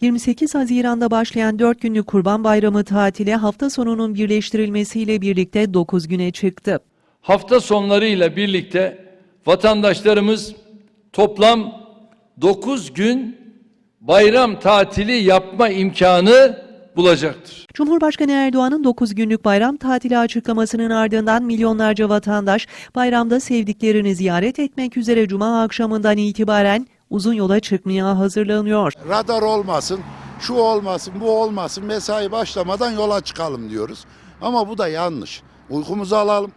28 Haziran'da başlayan 4 günlük Kurban Bayramı tatili hafta sonunun birleştirilmesiyle birlikte 9 güne çıktı. Hafta sonları ile birlikte vatandaşlarımız toplam 9 gün bayram tatili yapma imkanı bulacaktır. Cumhurbaşkanı Erdoğan'ın 9 günlük bayram tatili açıklamasının ardından milyonlarca vatandaş bayramda sevdiklerini ziyaret etmek üzere cuma akşamından itibaren uzun yola çıkmaya hazırlanıyor. radar olmasın, şu olmasın, bu olmasın, mesai başlamadan yola çıkalım diyoruz. Ama bu da yanlış. Uykumuzu alalım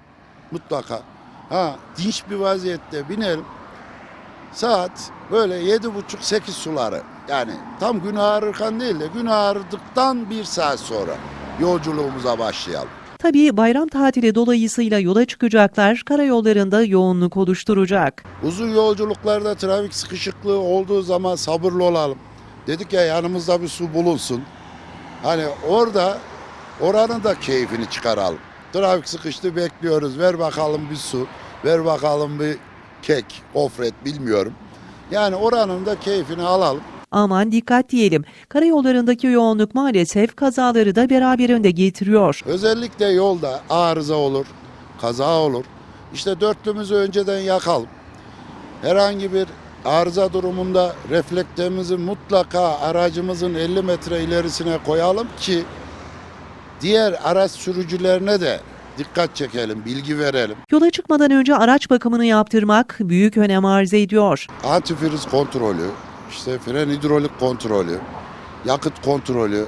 mutlaka. Ha, dinç bir vaziyette binelim. Saat böyle yedi buçuk sekiz suları. Yani tam gün ağrırken değil de gün ağrıdıktan bir saat sonra yolculuğumuza başlayalım. Tabii bayram tatili dolayısıyla yola çıkacaklar karayollarında yoğunluk oluşturacak. Uzun yolculuklarda trafik sıkışıklığı olduğu zaman sabırlı olalım. Dedik ya yanımızda bir su bulunsun. Hani orada oranın da keyfini çıkaralım. Trafik sıkıştı bekliyoruz. Ver bakalım bir su. Ver bakalım bir kek, ofret bilmiyorum. Yani oranın da keyfini alalım. Aman dikkat diyelim. Karayollarındaki yoğunluk maalesef kazaları da beraberinde getiriyor. Özellikle yolda arıza olur, kaza olur. İşte dörtlümüzü önceden yakalım. Herhangi bir arıza durumunda reflektörümüzü mutlaka aracımızın 50 metre ilerisine koyalım ki diğer araç sürücülerine de dikkat çekelim, bilgi verelim. Yola çıkmadan önce araç bakımını yaptırmak büyük önem arz ediyor. Antifriz kontrolü, işte fren hidrolik kontrolü, yakıt kontrolü,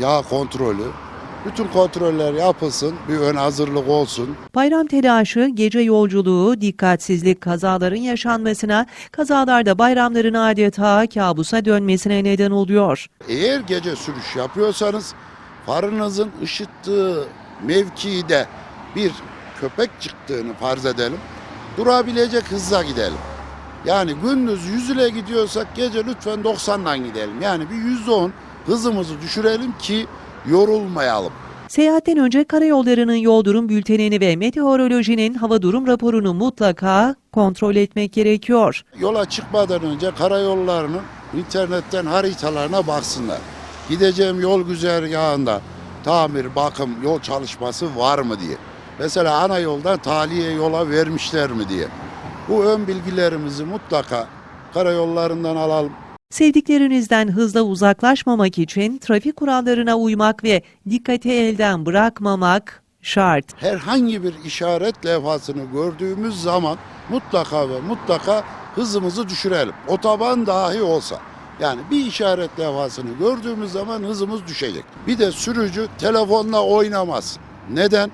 yağ kontrolü. Bütün kontroller yapılsın, bir ön hazırlık olsun. Bayram telaşı, gece yolculuğu, dikkatsizlik kazaların yaşanmasına, kazalarda bayramların adeta kabusa dönmesine neden oluyor. Eğer gece sürüş yapıyorsanız farınızın ışıttığı mevkide bir köpek çıktığını farz edelim. Durabilecek hızla gidelim. Yani gündüz 100 ile gidiyorsak gece lütfen 90'dan gidelim. Yani bir %10 hızımızı düşürelim ki yorulmayalım. Seyahatten önce karayollarının yol durum bültenini ve meteorolojinin hava durum raporunu mutlaka kontrol etmek gerekiyor. Yola çıkmadan önce karayollarının internetten haritalarına baksınlar. Gideceğim yol güzergahında tamir, bakım, yol çalışması var mı diye. Mesela ana yoldan taliye yola vermişler mi diye. Bu ön bilgilerimizi mutlaka karayollarından alalım. Sevdiklerinizden hızla uzaklaşmamak için trafik kurallarına uymak ve dikkati elden bırakmamak şart. Herhangi bir işaret levhasını gördüğümüz zaman mutlaka ve mutlaka hızımızı düşürelim. Otoban dahi olsa. Yani bir işaret levhasını gördüğümüz zaman hızımız düşecek. Bir de sürücü telefonla oynamaz. Neden?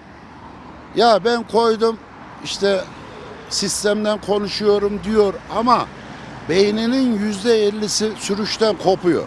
Ya ben koydum işte sistemden konuşuyorum diyor ama beyninin yüzde ellisi sürüşten kopuyor.